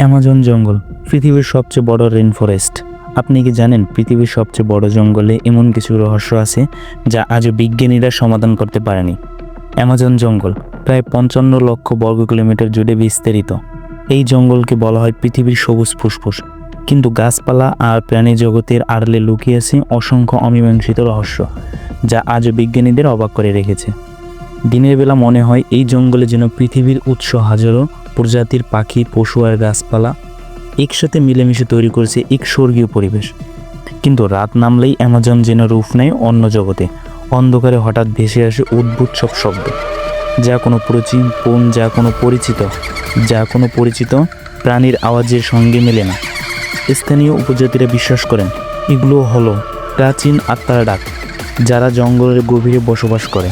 Amazon জঙ্গল, পৃথিবীর সবচেয়ে বড় রেন ফরেস্ট আপনি কি জানেন পৃথিবীর সবচেয়ে বড় জঙ্গলে এমন কিছু রহস্য আছে যা আজও বিজ্ঞানীরা সমাধান করতে পারেনি? অ্যামাজন জঙ্গল, প্রায় পঞ্চান্ন লক্ষ বর্গ কিলোমিটার জুড়ে বিস্তারিত। এই জঙ্গলকে বলা হয় পৃথিবীর সবুজ ফুসফুস। কিন্তু গাছপালা আর প্রাণী জগতের আড়লে লুকিয়ে আছে অসংখ্য অমীমাংসিত রহস্য, যা আজও বিজ্ঞানীদের অবাক করে রেখেছে। দিনের বেলা মনে হয় এই জঙ্গলে যেন পৃথিবীর উৎস হাজারো, প্রজাতির পাখি, পশু আর গাছপালা একসাথে মিলেমিশে তৈরি করেছে এক স্বর্গীয় পরিবেশ। কিন্তু রাত নামলেই অ্যামাজন যেন রূপ নেয় অন্য জগতে। অন্ধকারে হঠাৎ ভেসে আসে অদ্ভুত সব শব্দ। যা কোনো প্রচীন প্রাচীন যা কোনো পরিচিত, যা কোনো পরিচিত প্রাণীর আওয়াজের সঙ্গে মেলে না। স্থানীয় উপজাতিরা বিশ্বাস করেন, এগুলো হলো প্রাচীন আত্মার ডাক, যারা জঙ্গলের গভীরে বসবাস করে।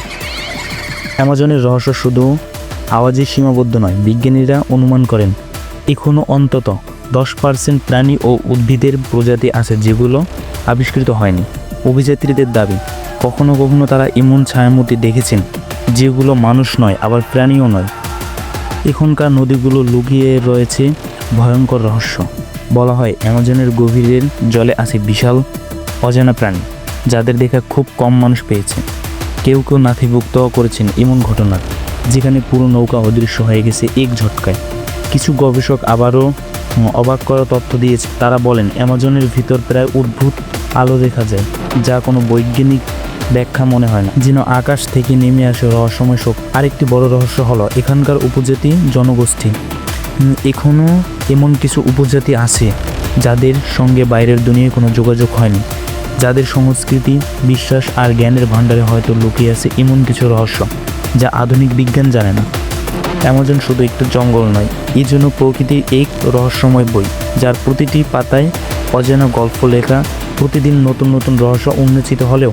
অ্যামাজনের রহস্য শুধু আওয়াজে সীমাবদ্ধ নয়, বিজ্ঞানীরা অনুমান করেন এখনও অন্তত দশ পার্সেন্ট প্রাণী ও উদ্ভিদের প্রজাতি আছে যেগুলো আবিষ্কৃত হয়নি। অভিযাত্রীদের দাবি, কখনো কখনো তারা এমন ছায়ামূর্তি দেখেছেন যেগুলো মানুষ নয়, আবার প্রাণীও নয়। এখনকার নদীগুলো লুকিয়ে রয়েছে ভয়ঙ্কর রহস্য। বলা হয়, অ্যামাজনের গভীরের জলে আছে বিশাল অজানা প্রাণী, যাদের দেখা খুব কম মানুষ পেয়েছে। কেউ কেউ নাথিভুক্ত করেছেন এমন ঘটনা, যেখানে পুরো নৌকা অদৃশ্য হয়ে গেছে এক ঝটকায়। কিছু গবেষক আবারও অবাক করা তথ্য দিয়েছে। তারা বলেন, অ্যামাজনের ভিতর প্রায় উদ্ভুত আলো দেখা যায়, যা কোনো বৈজ্ঞানিক ব্যাখ্যা মনে হয় না। যেন আকাশ থেকে নেমে আসে রহস্যময় শোক। আরেকটি বড় রহস্য হলো, এখানকার উপজাতি জনগোষ্ঠী। এখনও এমন কিছু উপজাতি আছে, যাদের সঙ্গে বাইরের দুনিয়ায় কোনো যোগাযোগ হয়নি। যাদের সংস্কৃতি, বিশ্বাস আর জ্ঞানের ভাণ্ডারে হয়তো লুকিয়ে আছে এমন কিছু রহস্য যা আধুনিক বিজ্ঞান জানে না। অ্যামাজন শুধু একটু জঙ্গল নয় এই জন্য প্রকৃতির এক রহস্যময় বই, যার প্রতিটি পাতায় অজানা গল্প লেখা, প্রতিদিন নতুন নতুন রহস্য উন্মোচিত হলেও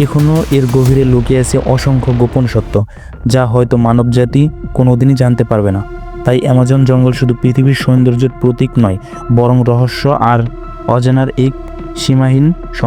এখনও এর গভীরে লুকিয়ে আছে অসংখ্য গোপন সত্য, যা হয়তো মানবজাতি কোনোদিনই জানতে পারবে না। তাই অ্যামাজন জঙ্গল শুধু পৃথিবীর সৌন্দর্যের প্রতীক নয়, বরং রহস্য আর অজানার এক সীমাহীন সম-